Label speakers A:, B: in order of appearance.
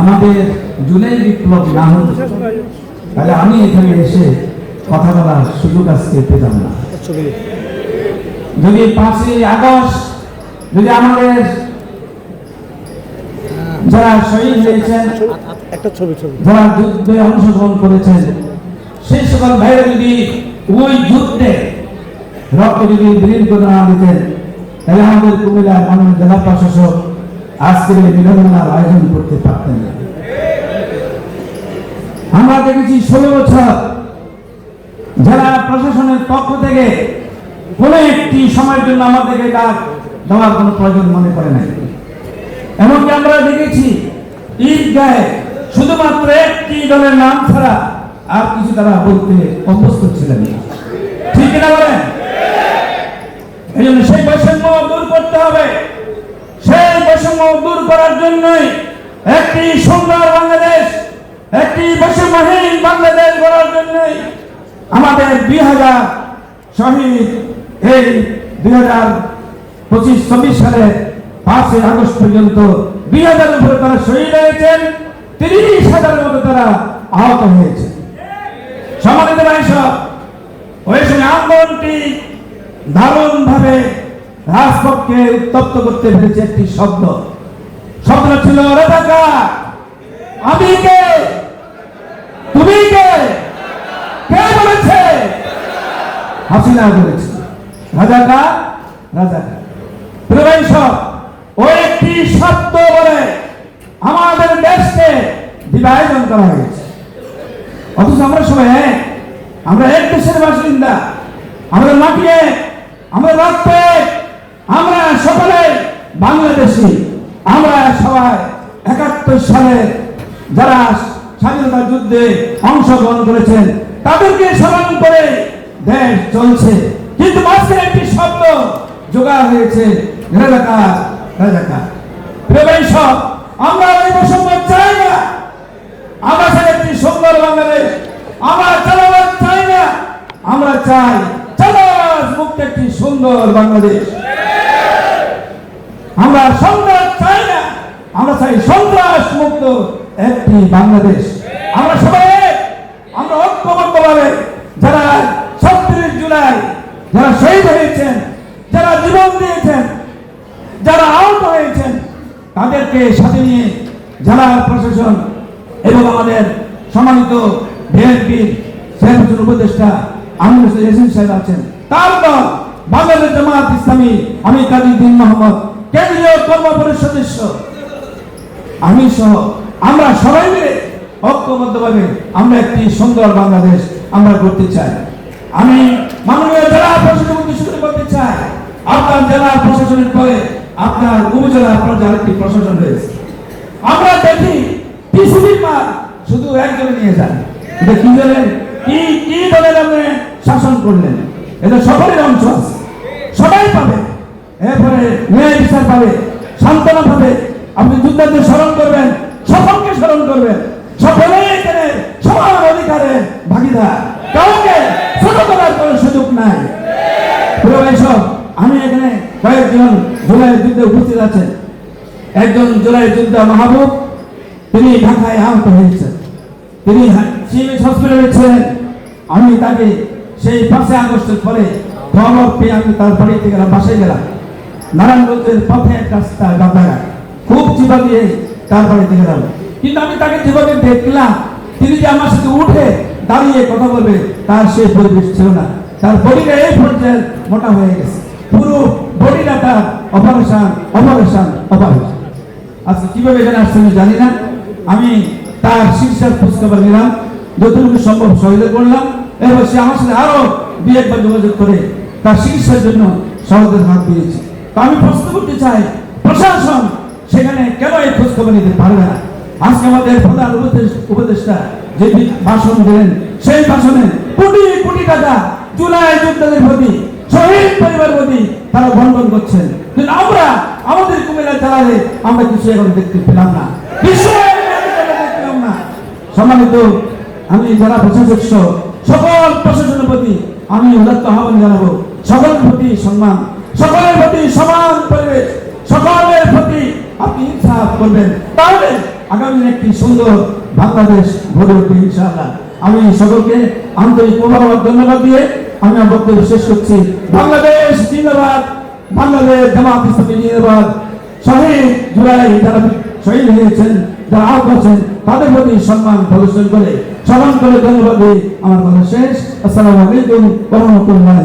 A: আমাদের জুলাই বিপ্লব না হতো তাহলে আমি এখানে এসে কথা বলার সুযোগ আজকে পেতাম না। যদি পাঁচই আগস্ট, যদি আমাদের যারা শহীদ হয়েছেন, যারা যুদ্ধে অংশগ্রহণ করেছেন, সেই সকল ভাইরা যদি ওই যুদ্ধে রক্ত যদি বিলীন না দিতেন তাহলে আমাদের কুমিল্লার মাননীয় জেলা প্রশাসক আজকের এই বিড়ম্বনার আয়োজন করতে পারতেন না। আমরা দেখেছি ষোলো বছর জেলা প্রশাসনের পক্ষ থেকে কোনো একটি সময়ের জন্য আমাদেরকে ডাক দেওয়ার কোনো প্রয়োজন মনে করে নাই। এমনকি আমরা দেখেছি ঈদগাহে শুধুমাত্র একটি দলের নাম ছাড়া আর কিছু তারা বলতে অভ্যস্ত ছিলেন না ঠিক না বলেন এই জন্য সেই বৈষম্য দূর করতে হবে সেই বৈষম্য দূর করার জন্যই একটি সুন্দর বাংলাদেশ, একটি বৈষম্যহীন বাংলাদেশ গড়ার জন্যই আমাদের দুই হাজার শহীদ এই দুই হাজার পঁচিশ চব্বিশ সালে পাঁচই আগস্ট পর্যন্ত দুই হাজারের উপরে তারা শহীদ হয়েছেন, তিরিশ হাজারের মতো তারা আহত হয়েছে সমানিত সব ওই সময় আন্দোলনটি দারুণ ভাবে রাজপথকে উত্তপ্ত করতে পেরেছে একটি শব্দ। শব্দ ছিল রাজাকা আমি কে? তুমি কে? কে বলেছে? হাসিনা বলেছে। রাজাকা রাজাকা সব ওই একটি শব্দ বলে আমাদের দেশকে বিভাজন করা হয়েছে। অথচ আমরা সবাই এক। আমরা এক দেশের বাসিন্দা। আমাদের মাটি এক। আমাদের রক্ত আমরা সকলে বাংলাদেশি। আমরা সবাই একাত্তর সালে যারা স্বাধীনতা যুদ্ধে অংশগ্রহণ করেছেন, তাদেরকে স্মরণ করে দেশ চলছে। কিন্তু মাঝখানে একটি শব্দ জোগাড় হয়েছে আমরা ওই বৈষম্য চাই না। আমরা চাই একটি সুন্দর বাংলাদেশ। আমরা চালাবাদ চাই না। আমরা চাই চালাবাদ মুক্ত একটি সুন্দর বাংলাদেশ। আমরা না আমরা চাই সন্ত্রাস মুক্ত একটি বাংলাদেশ আমরা সবাই। আমরা ঐক্যবদ্ধভাবে যারা ছত্রিশ জুলাই যারা শহীদ হয়েছেন, যারা জীবন দিয়েছেন, যারা আহত হয়েছেন, তাদেরকে সাথে নিয়ে জেলা প্রশাসন এবং আমাদের সম্মানিত বিএনপির সেনাপতির উপদেষ্টা আমির সাহেব আছেন তারপর বাংলাদেশ জামাত ইসলামী, আমি কাজীদ্দিন মোহাম্মদ, কেন্দ্রীয় কর্ম পরিষদ সদস্য আমি সহ, আমরা সবাই মিলে ঐক্যবদ্ধভাবে আমরা একটি সুন্দর বাংলাদেশ আমরা করতে চাই। আমি মাননীয় জেলা প্রশাসন উদ্দেশ্য করতে চাই। আপনার জেলা প্রশাসনের পরে আপনার উপজেলা পর্যায়ে আরেকটি প্রশাসন রয়েছে। আমরা দেখি পিসিবির মাল শুধু একজনে নিয়ে যান। এটা কি দলের? কি কি দলের আপনি শাসন করলেন? এটা সকলের অংশ সবাই পাবে। এরপরে ন্যায় বিচার পাবে। সান্ত্বনা পাবে। আপনি যুদ্ধকে স্মরণ করবেন, সকলকে স্মরণ করবেন সকলেই এখানে সমান অধিকারের ভাগিদার। কাউকে ছোট করার কোনো সুযোগ নাই। আমি এখানে কয়েকজন জুলাই যুদ্ধে উপস্থিত আছেন। একজন জুলাই যোদ্ধা মাহবুব, তিনি ঢাকায় আহত হয়েছেন। তিনি সিএমএস হসপিটালে ছিলেন। আমি তাকে সেই পাঁচে আগস্টের পরে খবর পেয়ে আমি তার বাড়িতে গেলাম বাসায় গেলাম। নারায়ণগঞ্জের পথে একটা রাস্তা গাদাগা খুব চিপা দিয়ে তার বাড়িতে গেলাম কিন্তু আমি তাকে যেভাবে দেখলাম, তিনি যে আমার সাথে উঠে দাঁড়িয়ে কথা বলবে, তার সেই পরিবেশ ছিল না। তার বডিটা এই পর্যায়ে মোটা হয়ে গেছে। পুরো বডিটা তার অপারেশন অপারেশন অপারেশন। আজকে কীভাবে এখানে আসছে আমি জানি না। আমি তার শীর্ষের খোঁজখবর নিলাম, যতটুকু সম্ভব সহযোগিতা করলাম। এবার সে আমার সাথে আরও দুই একবার যোগাযোগ করে তার চিকিৎসার জন্য সহযোগের হাত দিয়েছে। আমি প্রশ্ন করতে চাই, প্রশাসন সেখানে কেন এই খোঁজখবর নিতে পারবে না। আজকে আমাদের প্রধান উপদেষ্টা যে ভাষণ দিলেন, সেই ভাষণে কোটি কোটি টাকা জুলাই যোদ্ধাদের প্রতি, শহীদ পরিবার প্রতি তারা বন্টন করছেন। কিন্তু আমরা আমাদের কুমিল্লা জেলায় আমরা কিছু এখন দেখতে পেলাম না। সম্মানিত, আমি যারা প্রশাসক, সকল প্রশাসনের প্রতি আমি উদাত্ত আহ্বান জানাব। সকলের প্রতি সম্মান, সকলের প্রতি সমান পরিবেশ, সকলের প্রতি আপনি ইনসাফ করবেন তাহলে আগামী একটি সুন্দর বাংলাদেশ গড়ে উঠবে ইনশাআল্লাহ। আমি সকলকে আন্তরিক মোবারক, ধন্যবাদ দিয়ে আমি আমার বক্তব্য শেষ করছি। বাংলাদেশ জিন্দাবাদ, বাংলাদেশ জামাত ইসলামী জিন্দাবাদ। শহীদ জুলাই যারা শহীদ হয়েছেন, যারা আহত আছেন তাদের প্রতি সম্মান প্রদর্শন করে স্মরণ করে ধন্যবাদ দিয়ে আমার কথা শেষ। আসসালামু আলাইকুম রহমতুল্লাহ